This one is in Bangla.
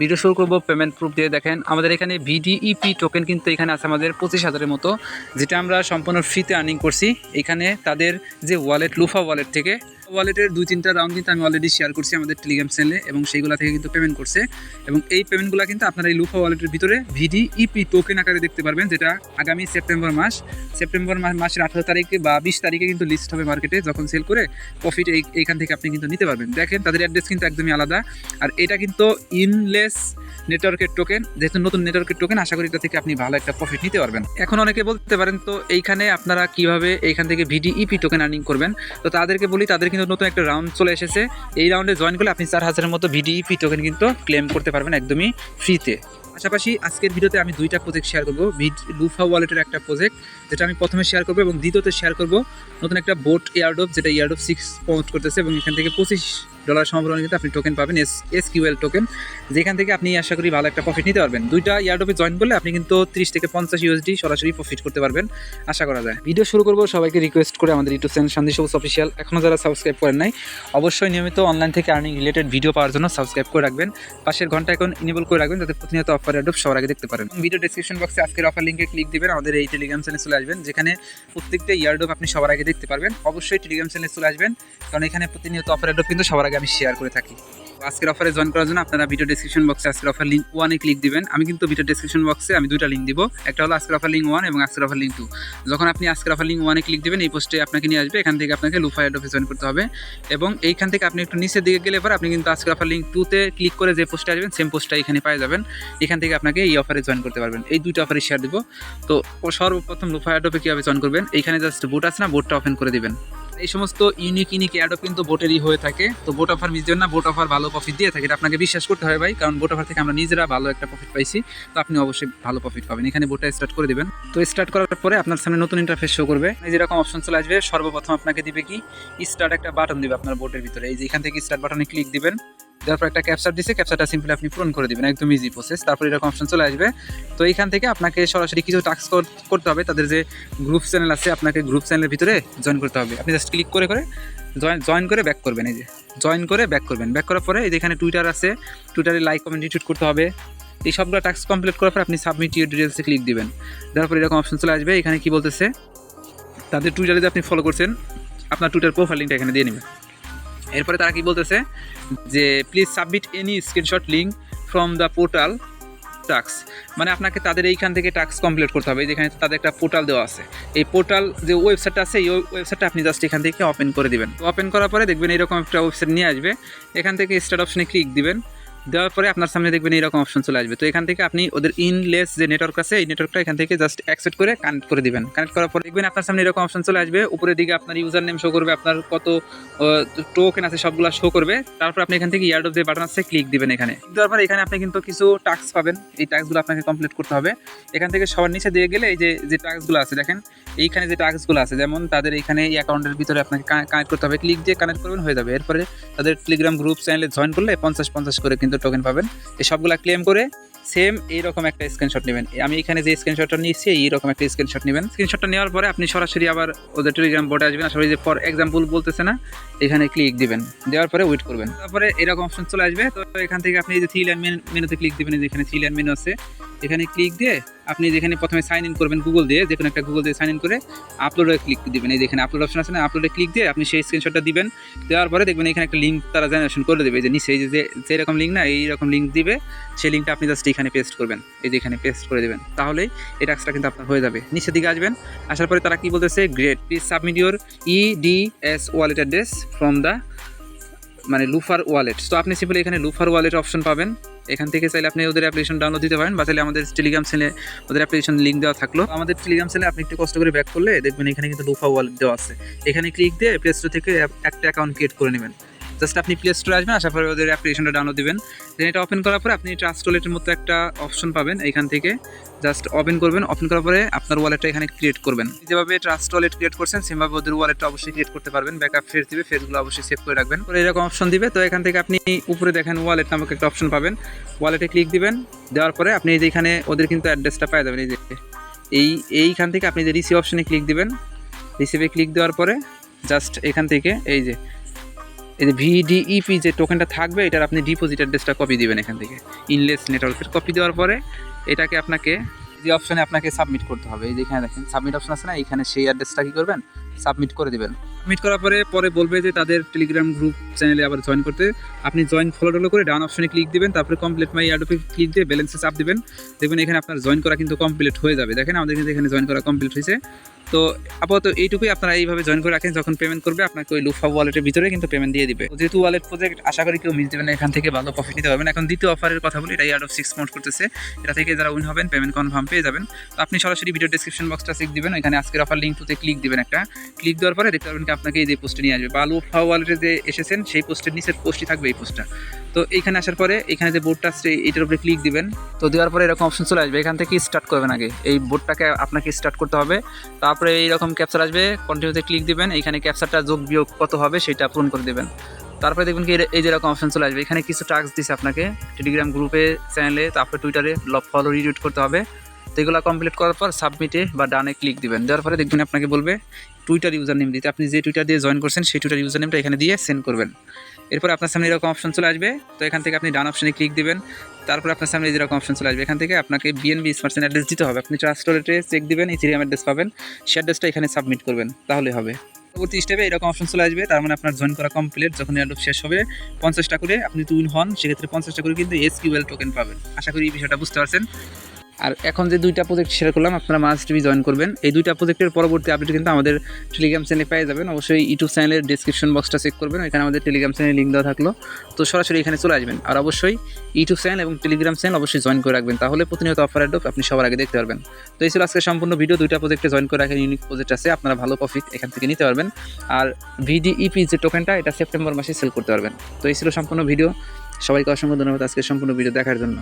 ভিডিও শুরু করব পেমেন্ট প্রুফ দিয়ে। দেখেন, আমাদের এখানে ভিডিইপি টোকেন কিন্তু এখানে আছে আমাদের পঁচিশ হাজারের মতো, যেটা আমরা সম্পূর্ণ ফ্রিতে আর্নিং করছি। এখানে তাদের যে ওয়ালেট লুফা ওয়ালেট থেকে ওয়ালেটের দুই, তিনটা রাউন্ড কিন্তু আমি অলরেডি শেয়ার করছি আমাদের টেলিগ্রাম চ্যানেলে এবং সেইগুলো থেকে কিন্তু পেমেন্ট করছে। এবং এই পেমেন্টগুলো কিন্তু আপনারা এই লুফা ওয়ালেটের ভিতরে ভিডিইপি টোকেন আকারে দেখতে পারবেন, যেটা আগামী সেপ্টেম্বর মাস। সেপ্টেম্বর মাস মাসের আঠারো তারিখে বা বিশ তারিখে কিন্তু লিস্ট হবে মার্কেটে যখন সেল করে প্রফিট এই এইখান থেকে আপনি কিন্তু নিতে পারবেন। দেখেন, তাদের অ্যাড্রেস কিন্তু একদমই আলাদা। আর এটা কিন্তু ইনলেস নেটওয়ার্কের টোকেন যেহেতু নতুন নেটওয়ার্কের টোকেন আশা করি এটা থেকে আপনি ভালো একটা প্রফিট নিতে পারবেন। এখন অনেকে বলতে পারেন, তো এইখানে আপনারা কীভাবে এইখান থেকে ভিডিইপি টোকেন আর্নিং করবেন? তো তাদেরকে বলি তাদের কিন্তু নতুন একটা রাউন্ড চলে এসেছে। এই রাউন্ডে জয়েন করলে আপনি চার হাজারের মতো ভিডিপি টোকেন কিন্তু ক্লেম করতে পারবেন একদমই ফ্রিতে পাশাপাশি আজকের ভিডিওতে আমি দুইটা প্রজেক্ট শেয়ার করব। লুফা ওয়ালেটের একটা প্রজেক্ট যেটা আমি প্রথমে শেয়ার করব এবং দ্বিতীয়তে শেয়ার করব নতুন একটা বোট এয়ারডোপ যেটা এয়ারডোপ সিক্স পৌঁছ করতেছে এবং এখান থেকে পঁচিশ ডলার সম্ভাবনা কিন্তু আপনি টোকেন পাবেন এস এস কিউএল টোকেন যেখান থেকে আপনি আশা করি ভালো একটা প্রফিট নিতে পারবেন। দুইটা ইয়ারডোপে জয়েন করলে আপনি কিন্তু ত্রিশ থেকে পঞ্চাশ ইউএসডি সরাসরি প্রফিট করতে পারবেন, আশা করা যায়। ভিডিও শুরু করব, সবাইকে রিকোয়েস্ট করে আমাদের ইউটিউব চ্যানেল শান্তি সবুজ অফিসিয়াল এখনও যারা সাবস্ক্রাইব করেন নাই, অবশ্যই নিয়মিত অনলাইন থেকে আর্নিং রিলেটেড ভিডিও পাওয়ার জন্য সাবস্ক্রাইব করে রাখবেন। পাশের ঘণ্টা এখন ইনেবল করে রাখবেন, যাতে প্রতিনিয়ত অফার অ্যাডপ সবার আগে দেখতে পারেন। ভিডিও ডিসক্রিপশন বক্সে আজকের অফার লিঙ্কে ক্লিক দিবেন, আমাদের এই টেলিগ্রাম চ্যানেলে চলে আসবেন, যেখানে প্রত্যেকটা ইয়ারডোপ আপনি সবার আগে দেখতে পারবেন। অবশ্যই টেলিগ্রাম চ্যানেলে চলে আসবেন, কারণ এখানে প্রতিনিয়ত অফার অ্যাডপ কিন্তু সবার আগে আমি শেয়ার করে থাকি। আজকের অফারে জয়েন করার জন্য আপনারা ভিডিও ডিসক্রিপশন বক্সে আজকের অফার লিঙ্ক ওয়ানে ক্লিক দিবেন। আমি কিন্তু ভিডিও ডিসক্রিপশন বক্সে আমি দুইটা লিঙ্ক দিব। একটা হলো আজকের অফার লিঙ্ক ওয়ান এবং আজকের অফার লিঙ্ক টু যখন আপনি আজকের অফার লিঙ্ক ওয়ানে ক্লিক দিবেন, এই পোস্টে আপনাকে নিয়ে আসবে। এখান থেকে আপনাকে লুফা অফিস জয়েন করতে হবে। এবং এইখান থেকে আপনি একটু নিচের দিকে গেলে পর আপনি কিন্তু আজকের অফার লিঙ্ক টুতে ক্লিক করে যে পোস্টে আসবেন সেম পোস্টটা এখানে পাই যাবেন। এখান থেকে আপনাকে এই অফারে জয়েন করতে পারবেন। এই দুইটা অফারে শেয়ার দিব। তো সর্বপ্রথম লুফা অ্যাডপে কীভাবে জয়েন করবেন? এইখানে জাস্ট বোট আছে না? বোটটা ওপেন করে দিবেন। এই সমস্ত ইউনিক ইউনিক অ্যাডও কিন্তু বোটেরই হয়ে থাকে। তো বোট অফার মিস না বোট অফার ভালো প্রফিট দিয়ে থাকে। এটা আপনাকে বিশ্বাস করতে হয় ভাই, কারণ বোট অফার থেকে আমরা নিজেরা ভালো একটা প্রফিট পাইছি। তো আপনি অবশ্যই ভালো প্রফিট পাবেন। এখানে বোটটা স্টার্ট করে দেবেন। তো স্টার্ট করার পরে আপনার সামনে নতুন ইন্টারফেস শো করবে। এই যেরকম অপশন চলে আসবে, সর্বপ্রথম আপনাকে দিবে কি? স্টার্ট একটা বাটন দিবে আপনার বোটের ভিতরে। এই যে এখান থেকে স্টার্ট বাটনে ক্লিক দিবেন। দেওয়ার পর একটা ক্যাপচার দিছে ক্যাপচারটা সিম্পলি আপনি পূরণ করে দিবেন, একদম ইজি প্রসেস তারপর এরকম অপশন চলে আসবে। তো এইখান থেকে আপনাকে সরাসরি কিছু টাস্ক করতে হবে। তাদের যে গ্রুপ চ্যানেল আছে, আপনাকে গ্রুপ চ্যানেলের ভিতরে জয়েন করতে হবে। আপনি জাস্ট ক্লিক করে করে জয়েন জয়েন করে ব্যাক করবেন। এই যে জয়েন করে ব্যাক করবেন। ব্যাক করার পরে এই যে এখানে টুইটার আছে টুইটারে লাইক কমেন্ট রিটুইট করতে হবে। এই সবগুলো টাস্ক কমপ্লিট করার পর আপনি সাবমিট ইউর ডিটেলসে ক্লিক দিবেন। দেওয়ার পর এরকম অপশন চলে আসবে। এখানে কি বলতেছে? তাদের টুইটারে যে আপনি ফলো করছেন, আপনার টুইটার প্রোফাইল লিঙ্কটা এখানে দিয়ে নেবেন। এরপরে তারা কি বলতেছে? যে please submit any screenshot link from the portal tasks মানে আপনাকে তাদের এইখান থেকে টাক্স কমপ্লিট করতে হবে। যেখানে তাদের একটা পোর্টাল দেওয়া আছে। এই পোর্টাল যে ওয়েবসাইট আছে, এই ওয়েবসাইটটা আপনি জাস্ট এখান থেকে ওপেন করে দেবেন। ওপেন করার পরে দেখবেন এরকম একটা ওয়েবসাইট নিয়ে আসবে। এখান থেকে স্টার্ট অপশনে ক্লিক দিবেন। দেওয়ার পরে আপনার সামনে দেখবেন এরকম অপশন চলে আসবে। তো এখান থেকে আপনি ওদের ইনলেস যে নেটওয়ার্ক আছে, এই নেটওয়ার্কটা এখান থেকে জাস্ট অ্যাকসেপ্ট করে কানেক্ট করে দিবেন। কানেক্ট করার পর দেখবেন আপনার সামনে এরকম অপশন চলে আসবে। উপরের দিকে আপনার ইউজার নেম শো করবে, আপনার কত টোকেন আছে সবগুলো শো করবে। তারপর আপনি এখান থেকে ইয়ার্ড অফ যে বাটন আছে ক্লিক দিবেন এখানে। দেওয়ার পরে এখানে আপনি কিন্তু কিছু টাস্ক পাবেন। এই টাস্কগুলো আপনাকে কমপ্লিট করতে হবে। এখান থেকে সবার নিচে দিয়ে গেলে এই যে যে টাস্কগুলো আছে, দেখেন, এইখানে যে টাস্কগুলো আছে, যেমন তাদের এখানে এই অ্যাকাউন্টের ভিতরে আপনাকে কানেক্ট করতে হবে। ক্লিক দিয়ে কানেক্ট করবেন, হয়ে যাবে। এরপরে তাদের টেলিগ্রাম গ্রুপ চ্যানেলে জয়েন করলে পঞ্চাশ পঞ্চাশ করে কিন্তু টোকেন পাবেন। এই সবগুলা ক্লেম করে সেম এইরকম একটা স্ক্রিনশট নেবেন। আমি এখানে যে স্ক্রিনশটটা নিয়েছি, এইরকম একটা স্ক্রিনশট নেবেন। স্ক্রিনশটটা নেওয়ার পরে আপনি সরাসরি আবার ওদের টেলিগ্রাম বোর্ডে আসবেন। আসলে যে ফর এক্সাম্পল বলতেছে না, এখানে ক্লিক দিবেন। দেওয়ার পরে ওয়েট করবেন। তারপরে এরকম অপশন চলে আসবে। তো এখান থেকে আপনি যে থ্রি লাইন মেনুতে ক্লিক দিবেন যেখানে থ্রি লাইন মেনু আছে। এখানে ক্লিক দিয়ে আপনি যেখানে প্রথমে সাইন ইন করবেন গুগল দিয়ে যে কোনো একটা গুগল দিয়ে সাইন ইন করে আপলোডে ক্লিক দিবেন। এই যেখানে আপলোড অপশন আছে না? আপলোডে ক্লিক দিয়ে আপনি সেই স্ক্রিনশটটা দিবেন। দেওয়ার পরে দেখবেন এখানে একটা লিঙ্ক তারা জেনারেশন করে দেবে। যে নিচে যে যেরকম লিঙ্ক না, এইরকম লিঙ্ক দিবে, সেই লিঙ্কটা আপনি জাস্ট এখানে পেস্ট করবেন। এই যে এখানে পেস্ট করে দেবেন। তাহলেই এই টাস্কটা কিন্তু আপনার হয়ে যাবে। নিচের দিকে আসবেন, আসার পরে তারা কী বলতেছে? Great please submit your E D S wallet address from the মানে লুফার ওয়ালেট তো আপনি সিম্পলি এখানে লুফার ওয়ালেট অপশন পাবেন। এখান থেকে চাইলে আপনি ওদের অ্যাপ্লিকেশন ডাউনলোড দিতে পারেন, বা চাইলে আমাদের টেলিগ্রাম সেলে ওদের অ্যাপ্লিকেশন লিঙ্ক দেওয়া থাকল। আমাদের টেলিগ্রাম সেলে আপনি একটু কষ্ট করে ব্যাক করলে দেখবেন এখানে কিন্তু লুফা ওয়ালেট দেওয়া আছে। এখানে ক্লিক দিয়ে প্লে স্টোর থেকে একটা অ্যাকাউন্ট ক্রিয়েট করে নেবেন। জাস্ট আপনি প্লে স্টোরে আসবেন আসার পরে ওদের অ্যাপ্লিকেশনটা ডাউনলোড দিবেন। দেন এটা ওপেন করার পরে আপনি ট্রাস্ট ওয়ালেটের মতো একটা অপশন পাবেন এখান থেকে। জাস্ট ওপেন করবেন ওপেন করার পরে আপনার ওয়ালেটটা এখানে ক্রিয়েট করবেন। যেভাবে ট্রাস্ট ওয়ালেট ক্রিয়েট করছেন সেভাবে ওদের ওয়ালেটটা অবশ্যই ক্রিয়েট করতে পারবেন। ব্যাকআপ ফেস দিবে ফেসগুলো অবশ্যই সেভ করে রাখবেন। পরে এরকম অপশন দিবে, তো এখান থেকে আপনি উপরে দেখেন ওয়ালেট নামক একটা অপশন পাবেন। ওয়ালেটে ক্লিক দিবেন, দেওয়ার পরে আপনি এই যে এখানে ওদের কিন্তু অ্যাড্রেসটা পাই যাবেন। এই যে এই, এইখান থেকে আপনি যে রিসিভ অপশনে ক্লিক দিবেন রিসিভে ক্লিক দেওয়ার পরে জাস্ট এখান থেকে এই যে এই যে ভিডিইপি যে টোকেনটা থাকবে, এটার আপনি ডিপোজিট অ্যাড্রেসটা কপি দিবেন এখান থেকে। ইনলেস নেটওয়ার্কের কপি দেওয়ার পরে, এটাকে আপনাকে, যে অপশানে আপনাকে সাবমিট করতে হবে। এই যে এখানে দেখেন সাবমিট অপশন আছে না? এখানে সেই অ্যাড্রেসটা কী করবেন? সাবমিট করে দিবেন। সাবমিট করার পরে পরে বলবে যে তাদের টেলিগ্রাম গ্রুপ চ্যানেলে আবার জয়েন করতে। আপনি জয়েন ফলো টলো করে ডাউন অপশনে ক্লিক দিবেন, তারপরে কমপ্লিট মাই অ্যাডোপে ক্লিক দিয়ে ব্যালেন্সে চাপ দিবেন। দেখবেন এখানে আপনার জয়েন করা কিন্তু কমপ্লিট হয়ে যাবে। দেখেন আমাদের কিন্তু এখানে জয়েন করা কমপ্লিট হয়েছে। তো আপাতত এইটুকুই আপনারা এইভাবে জয়েন করে রাখেন, যখন পেমেন্ট করবে আপনাকে ওই লুফা ওয়ালেটের ভিতরে কিন্তু পেমেন্ট দিয়ে দিবে। যেহেতু ওয়ালেট প্রজেক্ট আশা করি কেউ মিস দেবেন এখান থেকে ভালো প্রফিট নিতে পারবেন এখন দ্বিতীয় অফারের কথা বলি, এটা ইয়ার্ড অফ সিক্স মোড করতেছে। এটা থেকে যারা উইন হবেন পেমেন্ট কনফার্ম পেয়ে যাবেন। তো আপনি সরাসরি ভিডিও ডিসক্রিপশন বক্সটা চেক দিবেন। এখানে আজকের অফার লিঙ্ক ক্লিক দিবেন একটা। ক্লিক দেওয়ার পরে দেখতে পারবেন আপনাকে এই যে পোস্টে নিয়ে আসবে বা লুফা ওয়ালেটে যে এসেছেন, সেই পোস্টের নিচের পোস্টই থাকবে এই পোস্টটা তো এইখানে আসার পরে, এখানে যে বোর্ডটা আসছে এইটার উপরে ক্লিক দিবেন। তো দেওয়ার পরে এরকম অপশন চলে আসবে, এখান থেকে স্টার্ট করবেন আগে। এই বোর্ডটাকে আপনাকে স্টার্ট করতে হবে। তারপরে এইরকম ক্যাপচার আসবে কন্টিনিউতে ক্লিক দিবেন এখানে ক্যাপচারটা যোগ বিয়োগ কত হবে সেটা পূরণ করে দেবেন। তারপরে দেখবেন কি, এই যেরকম অপশন চলে আসবে, এখানে কিছু টাস্ক দিছে আপনাকে। টেলিগ্রাম গ্রুপে চ্যানেলে তারপরে টুইটারে ফলো রিডিউট করতে হবে। তো এগুলো কমপ্লিট করার পর সাবমিটে বা ডানে ক্লিক দিবেন। দেওয়ার পরে দেখবেন আপনাকে বলবে টুইটার ইউজার নেম দিতে। আপনি যে টুইটার দিয়ে জয়েন করছেন, সেই টুইটার ইউজার নেমটা এখানে দিয়ে সেন্ড করবেন। এরপর আপনার সামনে এরকম অপশন চলে আসবে। তো এখান থেকে আপনি ডান অপশনে ক্লিক দেবেন। তারপর আপনার সামনে যেরকম অপশন চলে আসবে, এখান থেকে আপনাকে বিএনবি স্মার্ট অ্যাড্রেস দিতে হবে। আপনি ট্রাস্ট ওয়ালেটে চেক দিবেন ইথিরিয়াম অ্যাড্রেস পাবেন। সে অ্যাড্রেসটা এখানে সাবমিট করবেন। তাহলে হবে। পরবর্তী স্টেপে এরকম অপশন চলে আসবে। তার মানে আপনার জয়েন করা কমপ্লিট যখন এয়ারডপ শেষ হবে, পঞ্চাশটা করে আপনি তুইন হন। সেক্ষেত্রে পঞ্চাশটা করে কিন্তু এস এসকিউএল টোকেন পাবেন। আশা করি এই বিষয়টা বুঝতে পারছেন। আর এখন যে দুইটা প্রজেক্ট শেয়ার করলাম, আপনারা মাস টিভি জয়েন করবেন। এই দুইটা প্রজেক্টের পরবর্তী আপডেট কিন্তু আমাদের টেলিগ্রাম চ্যানেলে পেয়ে যাবেন। অবশ্যই ইউটিউব চ্যানেলের ডিসক্রিপশন বক্সটা চেক করবেন। এখানে আমাদের টেলিগ্রাম চ্যানেলে লিঙ্ক দেওয়া থাকল। তো সরাসরি এখানে চলে আসবেন। আর অবশ্যই ইউটিউব চ্যানেল এবং টেলিগ্রাম চ্যানেল অবশ্যই জয়েন করে রাখবেন। তাহলে প্রতিনিয়ত অফার অ্যাডক আপনি সবার আগে দেখতে পারবেন। তো এই ছিল আজকে সম্পূর্ণ ভিডিও দুইটা প্রজেক্টে জয়েন করে রাখেন ইউনিক প্রজেক্ট আছে। আপনারা ভালো প্রফিট এখান থেকে নিতে পারবেন। আর ভিডিইপি যে টোকেনটা এটা সেপ্টেম্বর মাসে সেল করতে পারবেন। তো এই ছিল সম্পূর্ণ ভিডিও সবাইকে অসংখ্য ধন্যবাদ আজকে সম্পূর্ণ ভিডিও দেখার জন্য।